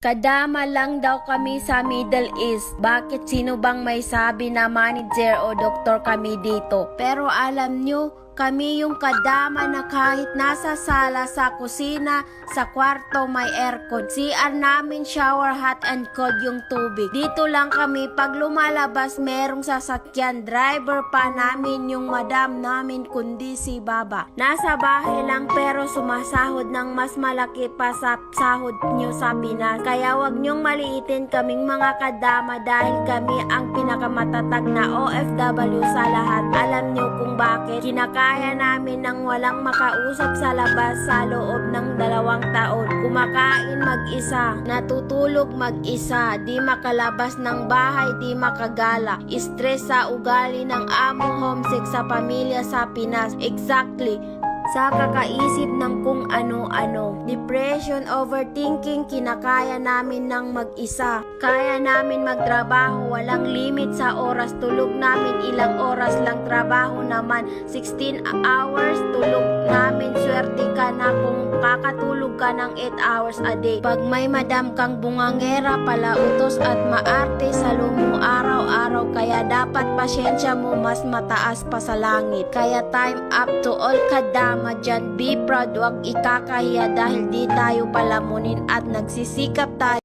Kadama lang daw kami sa Middle East. Bakit sino bang may sabi na manager o doktor kami dito? Pero alam nyo, kami yung kadama na kahit nasa sala, sa kusina, sa kwarto may aircon. CR namin shower hot and cold yung tubig. Dito lang kami pag lumalabas merong sasakyan. Driver pa namin yung madam namin kundi si Baba. Nasa bahay lang pero sumasahod ng mas malaki pa sa sahod nyo sa Pinas. Kaya wag nyong maliitin kaming mga kadama dahil kami ang pinakamatatag na OFW sa lahat. Alam nyo kung bakit? Kinakaya namin nang walang makausap sa labas sa loob ng dalawang taon. Kumakain mag-isa, natutulog mag-isa, di makalabas ng bahay, di makagala. Stress sa ugali ng amo, homesick sa pamilya sa Pinas. Exactly sa kakaisip ng kung ano-ano. Depression, overthinking, kinakaya namin ng mag-isa. Kaya namin magtrabaho, walang limit sa oras. Tulog namin ilang oras lang trabaho naman. 16 hours, tulog namin. Swerte ka na kung kakatulog ka ng 8 hours a day. Pag may madam kang bungangera, palautos at maarte sa lumo araw-araw. Kaya dapat pasyensya mo mas mataas pa sa langit. Kaya time up to all kadama dyan. Be proud, wag ikakahiya dahil di tayo palamunin at nagsisikap tayo